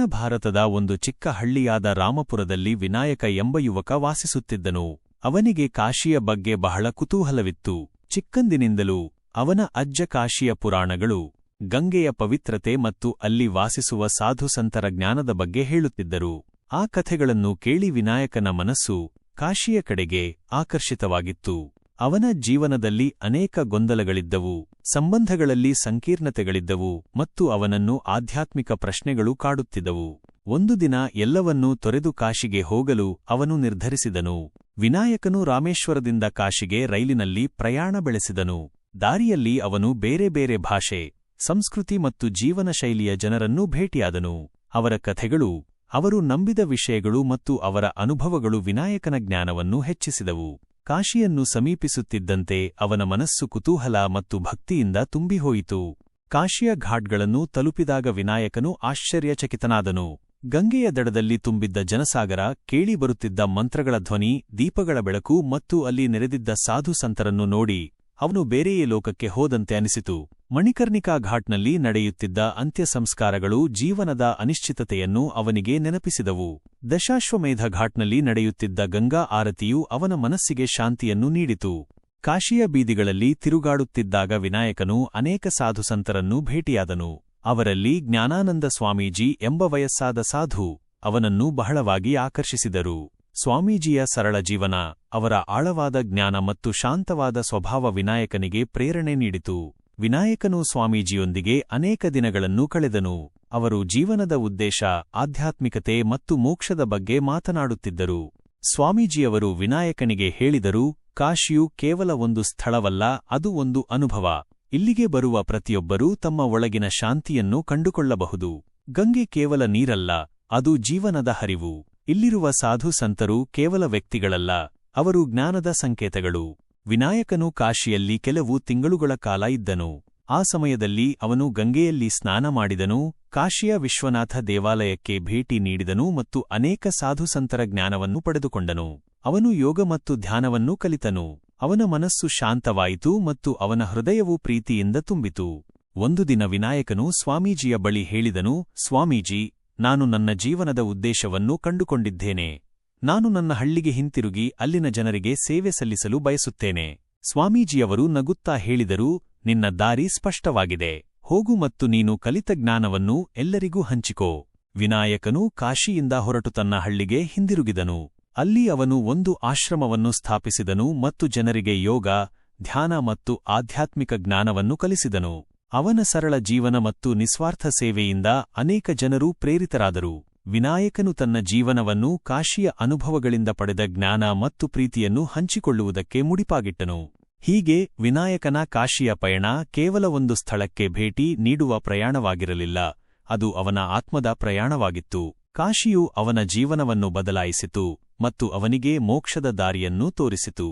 ಭಾರತದ ಒಂದು ಚಿಕ್ಕ ಹಳ್ಳಿಯಾದ ರಾಮಪುರದಲ್ಲಿ ವಿನಾಯಕ ಎಂಬ ಯುವಕ ವಾಸಿಸುತ್ತಿದ್ದನು. ಅವನಿಗೆ ಕಾಶಿಯ ಬಗ್ಗೆ ಬಹಳ ಕುತೂಹಲವಿತ್ತು. ಚಿಕ್ಕಂದಿನಿಂದಲೂ ಅವನ ಅಜ್ಜ ಕಾಶಿಯ ಪುರಾಣಗಳು ಗಂಗೆಯ ಪವಿತ್ರತೆ ಮತ್ತು ಅಲ್ಲಿ ವಾಸಿಸುವ ಸಾಧುಸಂತರ ಜ್ಞಾನದ ಬಗ್ಗೆ ಹೇಳುತ್ತಿದ್ದರು. ಆ ಕಥೆಗಳನ್ನು ಕೇಳಿ ವಿನಾಯಕನ ಮನಸ್ಸು ಕಾಶಿಯ ಕಡೆಗೆ ಆಕರ್ಷಿತವಾಗಿತ್ತು. ಅವನ ಜೀವನದಲ್ಲಿ ಅನೇಕ ಗೊಂದಲಗಳಿದ್ದವು. ಸಂಬಂಧಗಳಲ್ಲಿ ಸಂಕೀರ್ಣತೆಗಳಿದ್ದವು ಮತ್ತು ಅವನನ್ನು ಆಧ್ಯಾತ್ಮಿಕ ಪ್ರಶ್ನೆಗಳು ಕಾಡುತ್ತಿದ್ದವು. ಒಂದು ದಿನ ಎಲ್ಲವನ್ನೂ ತೊರೆದು ಕಾಶಿಗೆ ಹೋಗಲು ಅವನು ನಿರ್ಧರಿಸಿದನು. ವಿನಾಯಕನು ರಾಮೇಶ್ವರದಿಂದ ಕಾಶಿಗೆ ರೈಲಿನಲ್ಲಿ ಪ್ರಯಾಣ ಬೆಳೆಸಿದನು. ದಾರಿಯಲ್ಲಿ ಅವನು ಬೇರೆ ಬೇರೆ ಭಾಷೆ, ಸಂಸ್ಕೃತಿ ಮತ್ತು ಜೀವನ ಶೈಲಿಯ ಜನರನ್ನೂ ಭೇಟಿಯಾದನು. ಅವರ ಕಥೆಗಳು, ಅವರು ನಂಬಿದ ವಿಷಯಗಳು ಮತ್ತು ಅವರ ಅನುಭವಗಳು ವಿನಾಯಕನ ಜ್ಞಾನವನ್ನು ಹೆಚ್ಚಿಸಿದವು. ಕಾಶಿಯನ್ನು ಸಮೀಪಿಸುತ್ತಿದ್ದಂತೆ ಅವನ ಮನಸ್ಸು ಕುತೂಹಲ ಮತ್ತು ಭಕ್ತಿಯಿಂದ ತುಂಬಿಹೋಯಿತು. ಕಾಶಿಯ ಘಾಟ್ಗಳನ್ನು ತಲುಪಿದಾಗ ವಿನಾಯಕನು ಆಶ್ಚರ್ಯಚಕಿತನಾದನು. ಗಂಗೆಯ ದಡದಲ್ಲಿ ತುಂಬಿದ್ದ ಜನಸಾಗರ ಕೇಳಿಬರುತ್ತಿದ್ದ ಮಂತ್ರಗಳ ಧ್ವನಿ, ದೀಪಗಳ ಬೆಳಕು ಮತ್ತು ಅಲ್ಲಿ ನೆರೆದಿದ್ದ ಸಾಧು ಸಂತರನ್ನು ನೋಡಿ ಅವನು ಬೇರೆಯೇ ಲೋಕಕ್ಕೆ ಹೋದಂತೆ ಅನಿಸಿತು. ಮಣಿಕರ್ಣಿಕಾ ಘಾಟ್ನಲ್ಲಿ ನಡೆಯುತ್ತಿದ್ದ ಅಂತ್ಯಸಂಸ್ಕಾರಗಳು ಜೀವನದ ಅನಿಶ್ಚಿತತೆಯನ್ನು ಅವನಿಗೆ ನೆನಪಿಸಿದವು. ದಶಾಶ್ವಮೇಧ ಘಾಟ್ನಲ್ಲಿ ನಡೆಯುತ್ತಿದ್ದ ಗಂಗಾ ಆರತಿಯು ಅವನ ಮನಸ್ಸಿಗೆ ಶಾಂತಿಯನ್ನು ನೀಡಿತು. ಕಾಶಿಯ ಬೀದಿಗಳಲ್ಲಿ ತಿರುಗಾಡುತ್ತಿದ್ದಾಗ ವಿನಾಯಕನು ಅನೇಕ ಸಾಧುಸಂತರನ್ನು ಭೇಟಿಯಾದನು. ಅವರಲ್ಲಿ ಜ್ಞಾನಾನಂದ ಸ್ವಾಮೀಜಿ ಎಂಬ ವಯಸ್ಸಾದ ಸಾಧು ಅವನನ್ನು ಬಹಳವಾಗಿ ಆಕರ್ಷಿಸಿದರು. ಸ್ವಾಮೀಜಿಯ ಸರಳ ಜೀವನ, ಅವರ ಆಳವಾದ ಜ್ಞಾನ ಮತ್ತು ಶಾಂತವಾದ ಸ್ವಭಾವ ವಿನಾಯಕನಿಗೆ ಪ್ರೇರಣೆ ನೀಡಿತು. ವಿನಾಯಕನು ಸ್ವಾಮೀಜಿಯೊಂದಿಗೆ ಅನೇಕ ದಿನಗಳನ್ನು ಕಳೆದನು. ಅವರು ಜೀವನದ ಉದ್ದೇಶ, ಆಧ್ಯಾತ್ಮಿಕತೆ ಮತ್ತು ಮೋಕ್ಷದ ಬಗ್ಗೆ ಮಾತನಾಡುತ್ತಿದ್ದರು. ಸ್ವಾಮೀಜಿಯವರು ವಿನಾಯಕನಿಗೆ ಹೇಳಿದರು, ಕಾಶಿಯು ಕೇವಲ ಒಂದು ಸ್ಥಳವಲ್ಲ, ಅದು ಒಂದು ಅನುಭವ. ಇಲ್ಲಿಗೆ ಬರುವ ಪ್ರತಿಯೊಬ್ಬರೂ ತಮ್ಮ ಒಳಗಿನ ಶಾಂತಿಯನ್ನು ಕಂಡುಕೊಳ್ಳಬಹುದು. ಗಂಗೆ ಕೇವಲ ನೀರಲ್ಲ, ಅದು ಜೀವನದ ಹರಿವು. ಇಲ್ಲಿರುವ ಸಾಧು ಸಂತರು ಕೇವಲ ವ್ಯಕ್ತಿಗಳಲ್ಲ, ಅವರು ಜ್ಞಾನದ ಸಂಕೇತಗಳು. ವಿನಾಯಕನು ಕಾಶಿಯಲ್ಲಿ ಕೆಲವು ತಿಂಗಳುಗಳ ಕಾಲ ಇದ್ದನು. ಆ ಸಮಯದಲ್ಲಿ ಅವನು ಗಂಗೆಯಲ್ಲಿ ಸ್ನಾನ ಮಾಡಿದನು, ಕಾಶಿಯ ವಿಶ್ವನಾಥ ದೇವಾಲಯಕ್ಕೆ ಭೇಟಿ ನೀಡಿದನು ಮತ್ತು ಅನೇಕ ಸಾಧುಸಂತರ ಜ್ಞಾನವನ್ನು ಪಡೆದುಕೊಂಡನು. ಅವನು ಯೋಗ ಮತ್ತು ಧ್ಯಾನವನ್ನೂ ಕಲಿತನು. ಅವನ ಮನಸ್ಸು ಶಾಂತವಾಯಿತು ಮತ್ತು ಅವನ ಹೃದಯವು ಪ್ರೀತಿಯಿಂದ ತುಂಬಿತು. ಒಂದು ದಿನ ವಿನಾಯಕನು ಸ್ವಾಮೀಜಿಯ ಬಳಿ ಹೇಳಿದನು, ಸ್ವಾಮೀಜಿ, ನಾನು ನನ್ನ ಜೀವನದ ಉದ್ದೇಶವನ್ನು ಕಂಡುಕೊಂಡಿದ್ದೇನೆ. ನಾನು ನನ್ನ ಹಳ್ಳಿಗೆ ಹಿಂತಿರುಗಿ ಅಲ್ಲಿನ ಜನರಿಗೆ ಸೇವೆ ಸಲ್ಲಿಸಲು ಬಯಸುತ್ತೇನೆ. ಸ್ವಾಮೀಜಿಯವರು ನಗುತ್ತಾ ಹೇಳಿದರು, ನಿನ್ನ ದಾರಿ ಸ್ಪಷ್ಟವಾಗಿದೆ. ಹೋಗು ಮತ್ತು ನೀನು ಕಲಿತ ಜ್ಞಾನವನ್ನು ಎಲ್ಲರಿಗೂ ಹಂಚಿಕೋ. ವಿನಾಯಕನು ಕಾಶಿಯಿಂದ ಹೊರಟು ತನ್ನ ಹಳ್ಳಿಗೆ ಹಿಂದಿರುಗಿದನು. ಅಲ್ಲಿ ಅವನು ಒಂದು ಆಶ್ರಮವನ್ನು ಸ್ಥಾಪಿಸಿದನು ಮತ್ತು ಜನರಿಗೆ ಯೋಗ, ಧ್ಯಾನ ಮತ್ತು ಆಧ್ಯಾತ್ಮಿಕ ಜ್ಞಾನವನ್ನು ಕಲಿಸಿದನು. ಅವನ ಸರಳ ಜೀವನ ಮತ್ತು ನಿಸ್ವಾರ್ಥ ಸೇವೆಯಿಂದ ಅನೇಕ ಜನರು ಪ್ರೇರಿತರಾದರು. ವಿನಾಯಕನು ತನ್ನ ಜೀವನವನ್ನು ಕಾಶಿಯ ಅನುಭವಗಳಿಂದ ಪಡೆದ ಜ್ಞಾನ ಮತ್ತು ಪ್ರೀತಿಯನ್ನು ಹಂಚಿಕೊಳ್ಳುವುದಕ್ಕೆ ಮುಡಿಪಾಗಿಟ್ಟನು. ಹೀಗೆ ವಿನಾಯಕನ ಕಾಶಿಯ ಪಯಣ ಕೇವಲ ಒಂದು ಸ್ಥಳಕ್ಕೆ ಭೇಟಿ ನೀಡುವ ಪ್ರಯಾಣವಾಗಿರಲಿಲ್ಲ, ಅದು ಅವನ ಆತ್ಮದ ಪ್ರಯಾಣವಾಗಿತ್ತು. ಕಾಶಿಯು ಅವನ ಜೀವನವನ್ನು ಬದಲಾಯಿಸಿತು ಮತ್ತು ಅವನಿಗೆ ಮೋಕ್ಷದ ದಾರಿಯನ್ನೂ ತೋರಿಸಿತು.